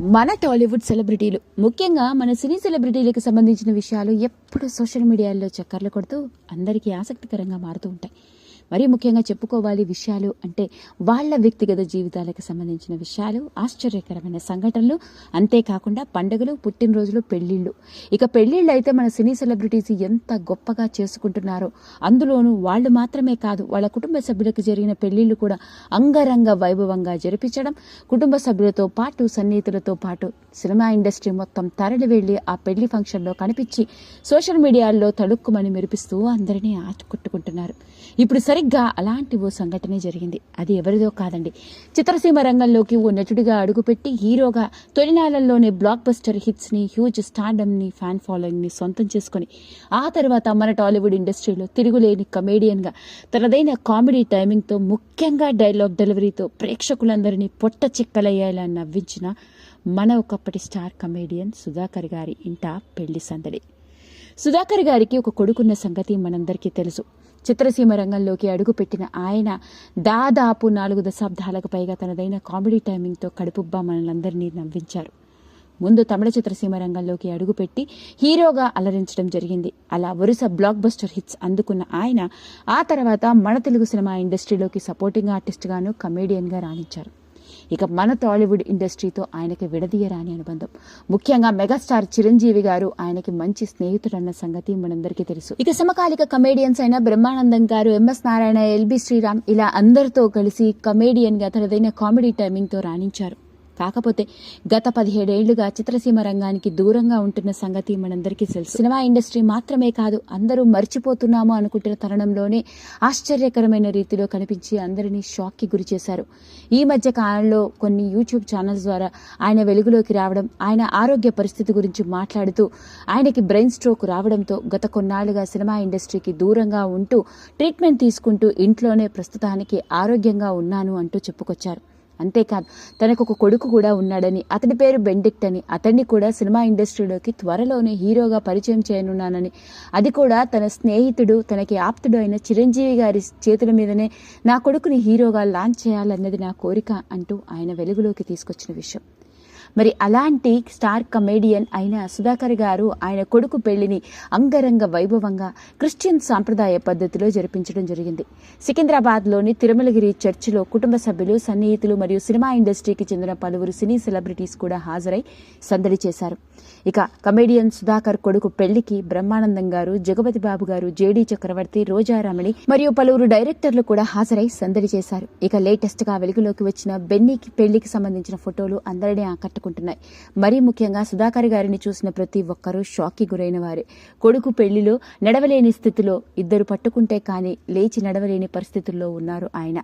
మన టాలీవుడ్ సెలబ్రిటీలు ముఖ్యంగా మన సినీ సెలబ్రిటీలకు సంబంధించిన విషయాలు ఎప్పుడు సోషల్ మీడియాలో చక్కర్లు కొడుతూ అందరికీ ఆసక్తికరంగా మారుతూ ఉంటాయి. మరీ ముఖ్యంగా చెప్పుకోవాలి విషయాలు అంటే వాళ్ళ వ్యక్తిగత జీవితాలకు సంబంధించిన విషయాలు ఆశ్చర్యకరమైన సంఘటనలు అంతేకాకుండా పండుగలు పుట్టినరోజులు పెళ్ళిళ్ళు ఇక పెళ్ళిళ్ళు అయితే మన సినీ సెలబ్రిటీస్ ఎంత గొప్పగా చేసుకుంటున్నారో అందులోనూ వాళ్ళు మాత్రమే కాదు వాళ్ళ కుటుంబ సభ్యులకు జరిగిన పెళ్ళిళ్ళు కూడా అంగరంగ వైభవంగా జరిపించడం కుటుంబ సభ్యులతో పాటు సన్నిహితులతో పాటు సినిమా ఇండస్ట్రీ మొత్తం తరలి వెళ్ళి ఆ పెళ్ళి ఫంక్షన్లో కనిపించి సోషల్ మీడియాలో తడుక్కుమని మెరిపిస్తూ అందరినీ ఆచుకుట్టుకుంటున్నారు ఇప్పుడు సరిగ్గా అలాంటి ఓ సంఘటనే జరిగింది. అది ఎవరిదో కాదండి. చిత్రసీమ రంగంలోకి ఓ నటుడిగా అడుగుపెట్టి హీరోగా తొలినాళ్ళలోనే బ్లాక్ బస్టర్ హిట్స్ని హ్యూజ్ స్టాండమ్ని ఫ్యాన్ ఫాలోయింగ్ని సొంతం చేసుకుని ఆ తర్వాత మన టాలీవుడ్ ఇండస్ట్రీలో తిరుగులేని కమేడియన్గా తనదైన కామెడీ టైమింగ్తో ముఖ్యంగా డైలాగ్ డెలివరీతో ప్రేక్షకులందరినీ పొట్ట చిక్కలయ్యేలా నవ్వించిన మన ఒకప్పటి స్టార్ కమేడియన్ సుధాకర్ గారి ఇంట పెళ్ళి సందడి. సుధాకర్ గారికి ఒక కొడుకున్న సంగతి మనందరికీ తెలుసు. చిత్రసీమ రంగంలోకి అడుగుపెట్టిన ఆయన దాదాపు నాలుగు దశాబ్దాలకు పైగా తనదైన కామెడీ టైమింగ్తో కడుపుబ్బా మనలందరినీ నవ్వించారు. ముందు తమిళ చిత్రసీమ రంగంలోకి అడుగుపెట్టి హీరోగా అలరించడం జరిగింది. అలా వరుస బ్లాక్ బస్టర్ హిట్స్ అందుకున్న ఆయన ఆ తర్వాత మన తెలుగు సినిమా ఇండస్ట్రీలోకి సపోర్టింగ్ ఆర్టిస్ట్గాను కమేడియన్గా రాణించారు. ఇక మన టాలీవుడ్ ఇండస్ట్రీతో ఆయనకి విడదీయరాని అనుబంధం. ముఖ్యంగా మెగాస్టార్ చిరంజీవి గారు ఆయనకి మంచి స్నేహితుడన్న సంగతి మనందరికీ తెలుసు. ఇక సమకాలిక కమేడియన్స్ అయిన బ్రహ్మానందం గారు ఎంఎస్ నారాయణ ఎల్బి శ్రీరామ్ ఇలా అందరితో కలిసి కమేడియన్గా తనదైన కామెడీ టైమింగ్తో రాణించారు. కాకపోతే గత పదిహేడేళ్ళుగా చిత్రసీమ రంగానికి దూరంగా ఉంటున్న సంగతి మనందరికీ తెలుసు. సినిమా ఇండస్ట్రీ మాత్రమే కాదు అందరూ మర్చిపోతున్నాము అనుకుంటున్న తరుణంలోనే ఆశ్చర్యకరమైన రీతిలో కనిపించి అందరినీ షాక్కి గురి చేశారు. ఈ మధ్య కాలంలో కొన్ని యూట్యూబ్ ఛానల్స్ ద్వారా ఆయన వెలుగులోకి రావడం ఆయన ఆరోగ్య పరిస్థితి గురించి మాట్లాడుతూ ఆయనకి బ్రెయిన్ స్ట్రోక్ రావడంతో గత కొన్నాళ్ళుగా సినిమా ఇండస్ట్రీకి దూరంగా ఉంటూ ట్రీట్మెంట్ తీసుకుంటూ ఇంట్లోనే ప్రస్తుతానికి ఆరోగ్యంగా ఉన్నాను అంటూ చెప్పుకొచ్చారు. అంతేకాదు తనకు ఒక కొడుకు కూడా ఉన్నాడని అతడి పేరు బెండిక్ట్ అని అతన్ని కూడా సినిమా ఇండస్ట్రీలోకి త్వరలోనే హీరోగా పరిచయం చేయనున్నానని. అది కూడా తన స్నేహితుడు తనకి ఆప్తుడు అయిన చిరంజీవి గారి చేతుల మీదనే నా కొడుకుని హీరోగా లాంచ్ చేయాలన్నది నా కోరిక అంటూ ఆయన వెలుగులోకి తీసుకొచ్చిన విషయం. మరి అలాంటి స్టార్ కమేడియన్ అయిన సుధాకర్ గారు ఆయన కొడుకు పెళ్ళిని అంగరంగ వైభవంగా క్రిస్టియన్ సాంప్రదాయ పద్ధతిలో జరిపించడం జరిగింది. సికింద్రాబాద్లోని తిరుమలగిరి చర్చిలో కుటుంబ సభ్యులు సన్నిహితులు మరియు సినిమా ఇండస్ట్రీకి చెందిన పలువురు సినీ సెలబ్రిటీస్ కూడా హాజరై సందడి చేశారు. ఇక కమేడియన్ సుధాకర్ కొడుకు పెళ్ళికి బ్రహ్మానందం గారు జగపతి బాబు గారు జేడీ చక్రవర్తి రోజారామణి మరియు పలువురు డైరెక్టర్లు కూడా హాజరై సందడి చేశారు. ఇక లేటెస్ట్గా వెలుగులోకి వచ్చిన బెన్నీకి పెళ్ళికి సంబంధించిన ఫోటోలు అందరినీ ఆకట్టుకుంటున్నాయి మరీ ముఖ్యంగా సుధాకర్ గారిని చూసిన ప్రతి ఒక్కరూ షాక్కి గురైన వారే కొడుకు పెళ్ళిలో నడవలేని స్థితిలో ఇద్దరు పట్టుకుంటే కానీ లేచి నడవలేని పరిస్థితుల్లో ఉన్నారు ఆయన.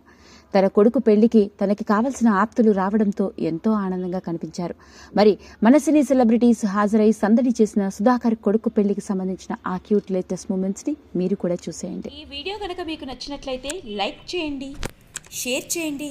తన కొడుకు పెళ్ళికి తనకి కావలసిన ఆప్తులు రావడంతో ఎంతో ఆనందంగా కనిపించారు. మరి మన సినీ సెలబ్రిటీస్ హాజరై సందడి చేసిన సుధాకర్ కొడుకు పెళ్ళికి సంబంధించిన ఆ క్యూట్ లేటెస్ట్ మూమెంట్స్ని మీరు కూడా చూసేయండి. ఈ వీడియో కనుక మీకు నచ్చినట్లయితే లైక్ చేయండి షేర్ చేయండి